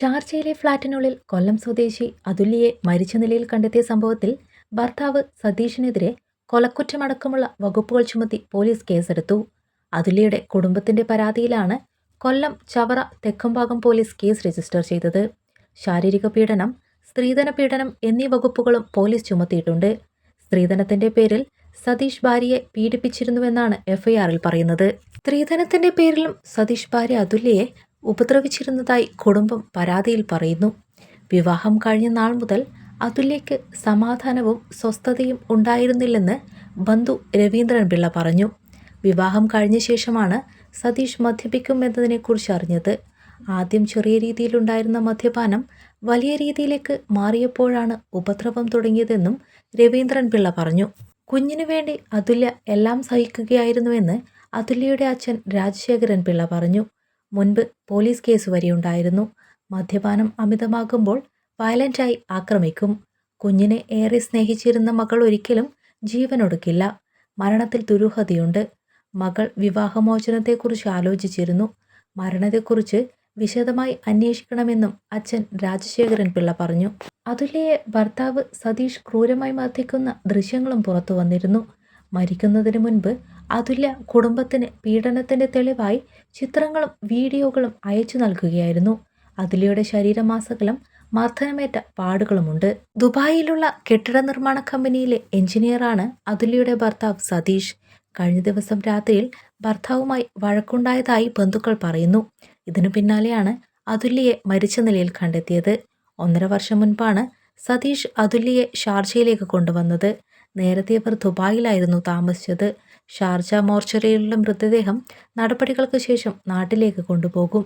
ഷാർജയിലെ ഫ്ളാറ്റിനുള്ളിൽ കൊല്ലം സ്വദേശി അതുല്യയെ മരിച്ച നിലയിൽ കണ്ടെത്തിയ സംഭവത്തിൽ ഭർത്താവ് സതീഷിനെതിരെ കൊലക്കുറ്റമടക്കമുള്ള വകുപ്പുകൾ ചുമത്തി പോലീസ് കേസെടുത്തു. അതുല്യയുടെ കുടുംബത്തിന്റെ പരാതിയിലാണ് Kollam Chavara Thekkumbhagam police case register ചെയ്തത്. ശാരീരിക പീഡനം സ്ത്രീധന പീഡനം എന്നീ വകുപ്പുകളും പോലീസ് ചുമത്തിയിട്ടുണ്ട്. സ്ത്രീധനത്തിന്റെ പേരിൽ സതീഷ് ഭാര്യയെ പീഡിപ്പിച്ചിരുന്നുവെന്നാണ് എഫ്ഐആറിൽ പറയുന്നത്. സ്ത്രീധനത്തിന്റെ പേരിലും സതീഷ് ഭാര്യ അതുല്യയെ ഉപദ്രവിച്ചിരുന്നതായി കുടുംബം പരാതിയിൽ പറയുന്നു. വിവാഹം കഴിഞ്ഞ നാൾ മുതൽ അതുല്യയ്ക്ക് സമാധാനവും സ്വസ്ഥതയും ഉണ്ടായിരുന്നില്ലെന്ന് ബന്ധു രവീന്ദ്രൻ പിള്ള പറഞ്ഞു. വിവാഹം കഴിഞ്ഞ ശേഷമാണ് സതീഷ് മദ്യപിക്കുമെന്നതിനെക്കുറിച്ച് അറിഞ്ഞത്. ആദ്യം ചെറിയ രീതിയിലുണ്ടായിരുന്ന മദ്യപാനം വലിയ രീതിയിലേക്ക് മാറിയപ്പോഴാണ് ഉപദ്രവം തുടങ്ങിയതെന്നും രവീന്ദ്രൻ പിള്ള പറഞ്ഞു. കുഞ്ഞിനു വേണ്ടി അതുല്യ എല്ലാം സഹിക്കുകയായിരുന്നുവെന്ന് അതുല്യയുടെ അച്ഛൻ രാജശേഖരൻ പിള്ള പറഞ്ഞു. മുൻപ് പോലീസ് കേസ് വരെയുണ്ടായിരുന്നു മദ്യപാനം അമിതമാകുമ്പോൾ വയലന്റായി ആക്രമിക്കും. കുഞ്ഞിനെ ഏറെ സ്നേഹിച്ചിരുന്ന മകൾ ഒരിക്കലും ജീവനൊടുക്കില്ല. മരണത്തിൽ ദുരൂഹതയുണ്ട്. മകൾ വിവാഹമോചനത്തെക്കുറിച്ച് ആലോചിച്ചിരുന്നു. മരണത്തെക്കുറിച്ച് വിശദമായി അന്വേഷിക്കണമെന്നും അച്ഛൻ രാജശേഖരൻ പിള്ള പറഞ്ഞു. അതുലയെ ഭർത്താവ് സതീഷ് ക്രൂരമായി മർദ്ദിക്കുന്ന ദൃശ്യങ്ങളും പുറത്തു വന്നിരുന്നു. മരിക്കുന്നതിന് മുൻപ് അതുല്യ കുടുംബത്തിന് പീഡനത്തിന്റെ തെളിവായി ചിത്രങ്ങളും വീഡിയോകളും അയച്ചു നൽകുകയായിരുന്നു. അതുല്യയുടെ ശരീരമാസകലം മർദ്ദനമേറ്റ പാടുകളുമുണ്ട്. ദുബായിലുള്ള കെട്ടിട നിർമ്മാണ കമ്പനിയിലെ എഞ്ചിനീയറാണ് അതുല്യയുടെ ഭർത്താവ് സതീഷ്. കഴിഞ്ഞ ദിവസം രാത്രിയിൽ ഭർത്താവുമായി വഴക്കുണ്ടായതായി ബന്ധുക്കൾ പറയുന്നു. ഇതിനു പിന്നാലെയാണ് അതുല്യയെ മരിച്ച നിലയിൽ കണ്ടെത്തിയത്. ഒന്നര വർഷം മുൻപാണ് സതീഷ് അതുല്യയെ ഷാർജയിലേക്ക് കൊണ്ടുവന്നത്. നേരത്തെ ഇവർ ദുബായിലായിരുന്നു താമസിച്ചത്. ഷാർജ മോർച്ചറിയിലുള്ള മൃതദേഹം നടപടികൾക്ക് ശേഷം നാട്ടിലേക്ക് കൊണ്ടുപോകും.